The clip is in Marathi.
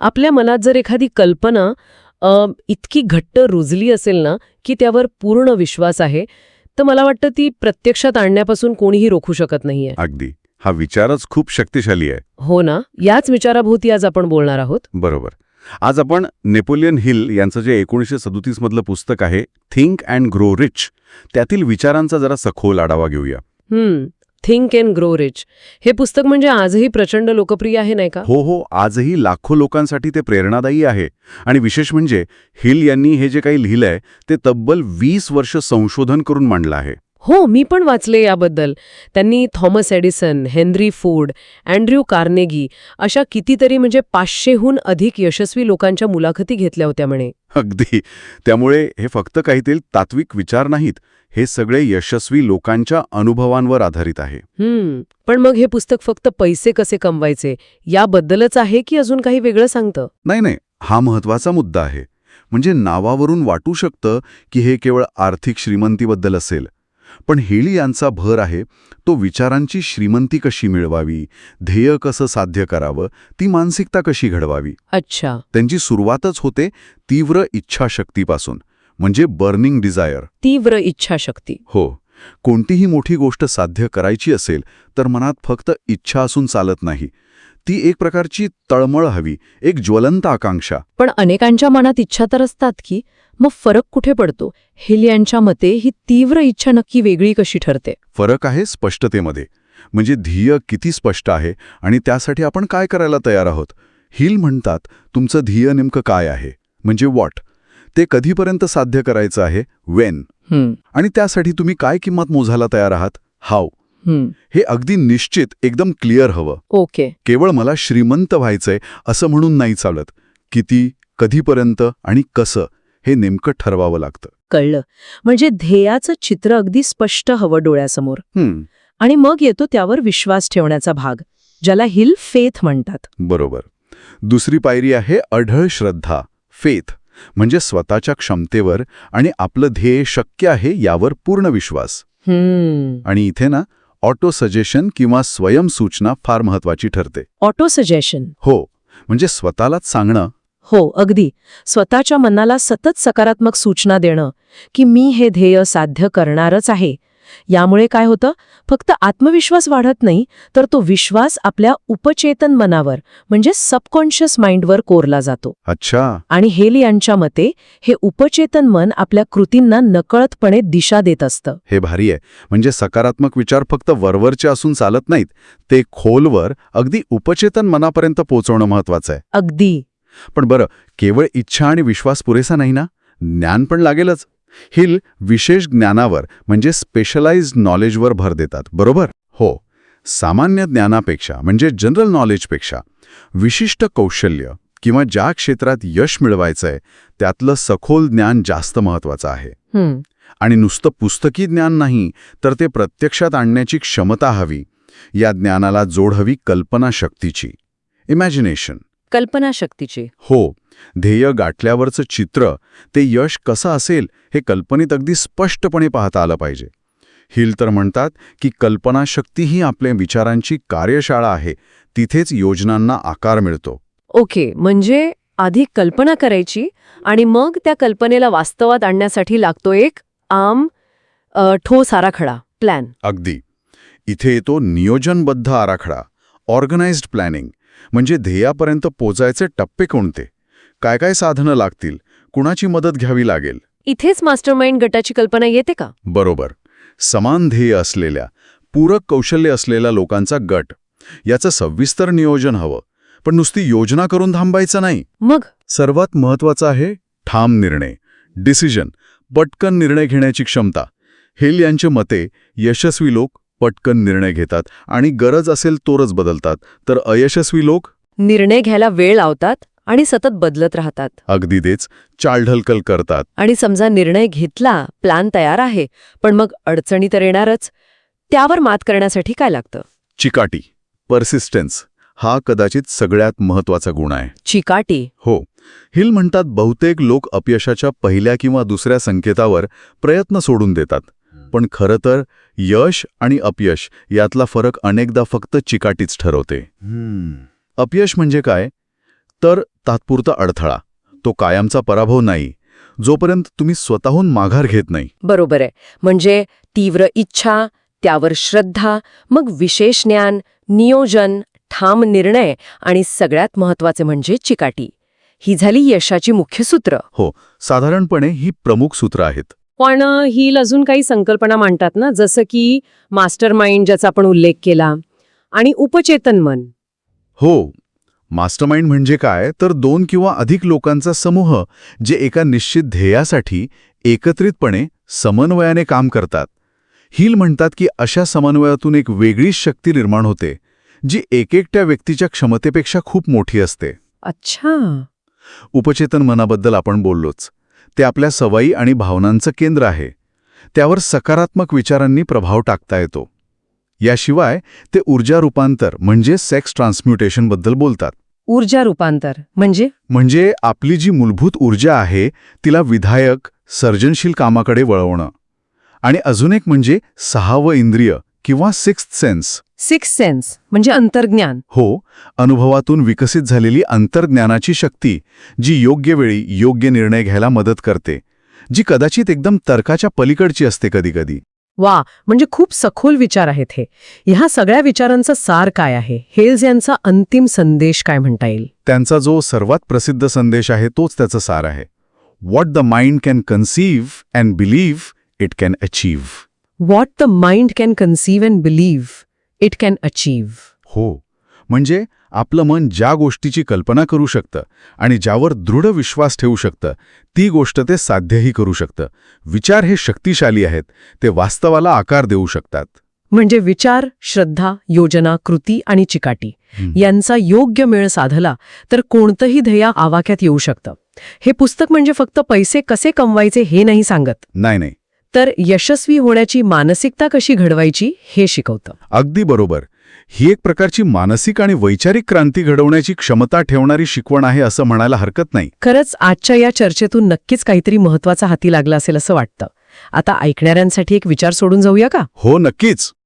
आपल्या मनात जर एखादी कल्पना अ, इतकी घट्ट रुजली असेल ना की त्यावर पूर्ण विश्वास आहे तर मला वाटतं ती प्रत्यक्षात आणण्यापासून कोणीही रोखू शकत नाहीये. अगदी. हा विचारच खूप शक्तिशाली आहे. हो ना? याच विचाराभोवती आज आपण बोलणार आहोत. बरोबर. आज आपण नेपोलियन हिल यांचं जे एकोणीसशे सदोतीस मधलं पुस्तक आहे थिंक अँड ग्रो रिच त्यातील विचारांचा जरा सखोल आढावा घेऊया. हम्म. थिंक अँड ग्रो रिच हे पुस्तक म्हणजे आजही प्रचंड लोकप्रिय आहे नाही का? हो हो. आजही लाखो लोकांसाठी ते प्रेरणादायी आहे. आणि विशेष म्हणजे हिल यांनी हे जे काही लिहिलंय ते तब्बल वीस वर्ष संशोधन करून मांडलं आहे. हो मी पण वाचले याबद्दल. त्यांनी Thomas Edison Henry Ford Andrew Carnegie अशा कितीतरी म्हणजे पाचशेहून अधिक यशस्वी लोकांच्या मुलाखती घेतल्या होत्या म्हणे. अगदी. त्यामुळे हे फक्त काहीतरी तात्विक विचार नाहीत हे सगळे यशस्वी लोकांच्या अनुभवांवर आधारित आहे. हम्म. पण मग हे पुस्तक फक्त पैसे कसे कमवायचे? याबद्दलच आहे की अजून काही वेगळं सांगतं? नाही नाही. हा महत्त्वाचा मुद्दा आहे. म्हणजे नावावरून वाटू शकतं की हे केवळ आर्थिक श्रीमंतीबद्दल असेल पण हेली यांचा भर आहे तो विचारांची श्रीमंती कशी मिळवावी ध्येय कसं साध्य करावं ती मानसिकता कशी घडवावी? अच्छा. त्यांची सुरुवातच होते तीव्र इच्छाशक्तीपासून म्हणजे बर्निंग डिझायर. तीव्र इच्छाशक्ती. हो. कोणतीही मोठी गोष्ट साध्य करायची असेल तर मनात फक्त इच्छा असून चालत नाही. ती एक प्रकारची तळमळ हवी एक ज्वलंत आकांक्षा. पण अनेकांच्या मनात इच्छा तर असतात की मग फरक कुठे पडतो? हिल यांच्या मते ही तीव्र इच्छा नक्की वेगळी कशी ठरते? फरक आहे स्पष्टतेमध्ये. म्हणजे ध्येय किती स्पष्ट आहे आणि त्यासाठी आपण काय करायला तयार आहोत? हिल म्हणतात तुमचं ध्येय नेमकं काय आहे? म्हणजे वॉट ते कधीपर्यंत साध्य करायचं आहे? वेन आणि त्यासाठी तुम्ही काय किंमत मोजायला तयार आहात? हाव हे अगदी निश्चित एकदम क्लिअर हवं. ओके. केवळ मला श्रीमंत व्हायचंय असं म्हणून नाही चालत. किती कधीपर्यंत आणि कसं हे नेमकं ठरवावं लागतं. कळलं. म्हणजे ध्येयाचं चित्र अगदी स्पष्ट हवं डोळ्यासमोर. आणि मग येतो त्यावर विश्वास ठेवण्याचा भाग ज्याला हिल फेथ म्हणतात. बरोबर. दुसरी पायरी आहे अढळ श्रद्धा फेथ म्हणजे स्वतःच्या क्षमतेवर आणि आपलं ध्येय शक्य आहे यावर पूर्ण विश्वास. आणि इथे ना ऑटो सजेशन किंवा स्वयंसूचना फार महत्वाची ठरते. Auto suggestion. हो म्हणजे स्वतःलाच सांगणं. हो अगदी. स्वतःच्या मनाला सतत सकारात्मक सूचना देणं की मी हे ध्येय साध्य करणारच आहे. यामुळे काय होतं? फक्त आत्मविश्वास वाढत नाही तर तो विश्वास आपल्या उपचेतन मनावर म्हणजे सबकॉन्शियस माइंडवर कोरला जातो. अच्छा. आणि हेल यांच्या मते हे उपचेतन मन आपल्या कृतींना नकळतपणे दिशा देत असतं. हे भारी आहे. म्हणजे सकारात्मक विचार फक्त वरवरचे असून चालत नाहीत ते खोलवर अगदी उपचेतन मनापर्यंत पोहोचवणं महत्वाचं आहे. अगदी. पण बरं केवळ इच्छा आणि विश्वास पुरेसा नाही ना? ज्ञान पण लागेलच. हिल विशेष ज्ञानावर म्हणजे स्पेशलाइज्ड नॉलेजवर भर देतात बरोबर? हो. सामान्य ज्ञानापेक्षा म्हणजे जनरल नॉलेजपेक्षा विशिष्ट कौशल्य किंवा ज्या क्षेत्रात यश मिळवायचंय त्यातलं सखोल ज्ञान जास्त महत्वाचं आहे. आणि नुसतं पुस्तकी ज्ञान नाही तर ते प्रत्यक्षात आणण्याची क्षमता हवी या ज्ञानाला जोड हवी कल्पनाशक्तीची इमॅजिनेशन कल्पनाशक्तीची. हो ध्येय गाठल्यावरचं चित्र ते यश कसं असेल हे कल्पनेत अगदी स्पष्टपणे पाहता आलं पाहिजे. हिल तर म्हणतात की कल्पनाशक्ती ही आपल्या विचारांची कार्यशाळा आहे तिथेच योजनांना आकार मिळतो. ओके म्हणजे आधी कल्पना करायची आणि मग त्या कल्पनेला वास्तवात आणण्यासाठी लागतो एक आम ठोस आराखडा प्लॅन अगदी. इथे येतो नियोजनबद्ध आराखडा ऑर्गनाइज्ड प्लॅनिंग म्हणजे ध्येयापर्यंत पोचायचे टप्पे कोणते? काय काय साधनं लागतील? कुणाची मदत घ्यावी लागेल? इथेच मास्टरमाइंड गटाची कल्पना येते का? बरोबर. समान ध्येय असलेल्या पूरक कौशल्य असलेल्या लोकांचा गट. याचं सविस्तर नियोजन हवं. पण नुसती योजना करून थांबायचं नाही. मग? सर्वात महत्वाचं आहे ठाम निर्णय. डिसिजन. पटकन निर्णय घेण्याची क्षमता. हेल यांच्या मते यशस्वी लोक पटकन निर्णय घेतात आणि गरज असेल तोरच बदलतात. तर अयशस्वी लोक? निर्णय घ्यायला वेळ लावतात आणि सतत बदलत राहतात. अगदी तेच. चालढलकल करतात. आणि समजा निर्णय घेतला प्लॅन तयार आहे पण मग अडचणी तर येणारच. त्यावर मात करण्यासाठी काय लागतं? चिकाटी. परसिस्टन्स हा कदाचित सगळ्यात महत्त्वाचा गुण आहे. चिकाटी. हो. हिल म्हणतात बहुतेक लोक अपयशाच्या पहिल्या किंवा दुसऱ्या संकेतावर प्रयत्न सोडून देतात. पण खरं तर यश आणि अपयश यातला फरक अनेकदा फक्त चिकाटीच ठरवते. अपयश म्हणजे काय? तर तात्पुरता अडथळा. तो कायमचा पराभव नाही. जोपर्यंत तुम्ही स्वतःहून माघार घेत नाही. बरोबर आहे. म्हणजे तीव्र इच्छा त्यावर श्रद्धा मग विशेष ज्ञान नियोजन ठाम निर्णय आणि सगळ्यात महत्त्वाचे म्हणजे चिकाटी. ही झाली यशाची मुख्य सूत्र. हो. साधारणपणे ही प्रमुख सूत्र आहेत. पण ही अजून काही संकल्पना मांडतात ना जसं की मास्टर माइंड ज्याचा आपण उल्लेख केला आणि उपचेतन मन. हो मास्टरमाइंड म्हणजे काय? तर दोन किंवा अधिक लोकांचा समूह जे एका निश्चित ध्येयासाठी एकत्रितपणे समन्वयाने काम करतात. हिल म्हणतात की अशा समन्वयातून एक वेगळीच शक्ती निर्माण होते जी एकेकट्या व्यक्तीच्या क्षमतेपेक्षा खूप मोठी असते. अच्छा. उपचेतन मनाबद्दल आपण बोललोच. ते आपल्या सवयी आणि भावनांचं केंद्र आहे. त्यावर सकारात्मक विचारांनी प्रभाव टाकता येतो. याशिवाय ते ऊर्जा रूपांतर म्हणजे सेक्स ट्रान्सम्युटेशनबद्दल बोलतात. ऊर्जा रूपांतर म्हणजे? म्हणजे आपली जी मूलभूत ऊर्जा आहे तिला विधायक सर्जनशील कामाकडे वळवणं. आणि अजून एक म्हणजे सहावं इंद्रिय किंवा सिक्स्थ सेन्स? सिक्स सेन्स म्हणजे अंतर्ज्ञान. हो अनुभवातून विकसित झालेली अंतर्ज्ञानाची शक्ती जी योग्य वेळी योग्य निर्णय घ्यायला मदत करते जी कदाचित एकदम तर्काच्या पलीकडची असते कधीकधी. वा म्हणजे खूप सखोल विचार आहेत हे. ह्या सगळ्या विचारांचा सार काय आहे? हेल्स यांचा अंतिम संदेश काय म्हणता येईल? त्यांचा जो सर्वात प्रसिद्ध संदेश आहे तोच त्याचा सार आहे. What the mind can conceive and believe it can achieve what the mind can conceive and believe it can achieve हो. म्हणजे आपलं मन ज्या गोष्टीची कल्पना करू शकतं आणि ज्यावर दृढ विश्वास ठेवू शकतं ती गोष्ट ते साध्यही करू शकतं. विचार हे शक्तिशाली आहेत ते वास्तवाला आकार देऊ शकतात. म्हणजे विचार श्रद्धा योजना कृती आणि चिकाटी यांचा योग्य मेळ साधला तर कोणतंही ध्येय आवाक्यात येऊ शकतं. हे पुस्तक म्हणजे फक्त पैसे कसे कमवायचे हे नाही सांगत. नाही नाही. तर यशस्वी होण्याची मानसिकता कशी घडवायची हे शिकवतं. अगदी बरोबर. ही एक प्रकारची मानसिक आणि वैचारिक क्रांती घडवण्याची क्षमता ठेवणारी शिकवण आहे असं म्हणायला हरकत नाही. खरंच आजच्या या चर्चेतून नक्कीच काहीतरी महत्त्वाचा हाती लागला असेल असं वाटतं. आता ऐकणाऱ्यांसाठी एक विचार सोडून जाऊया का? हो नक्कीच.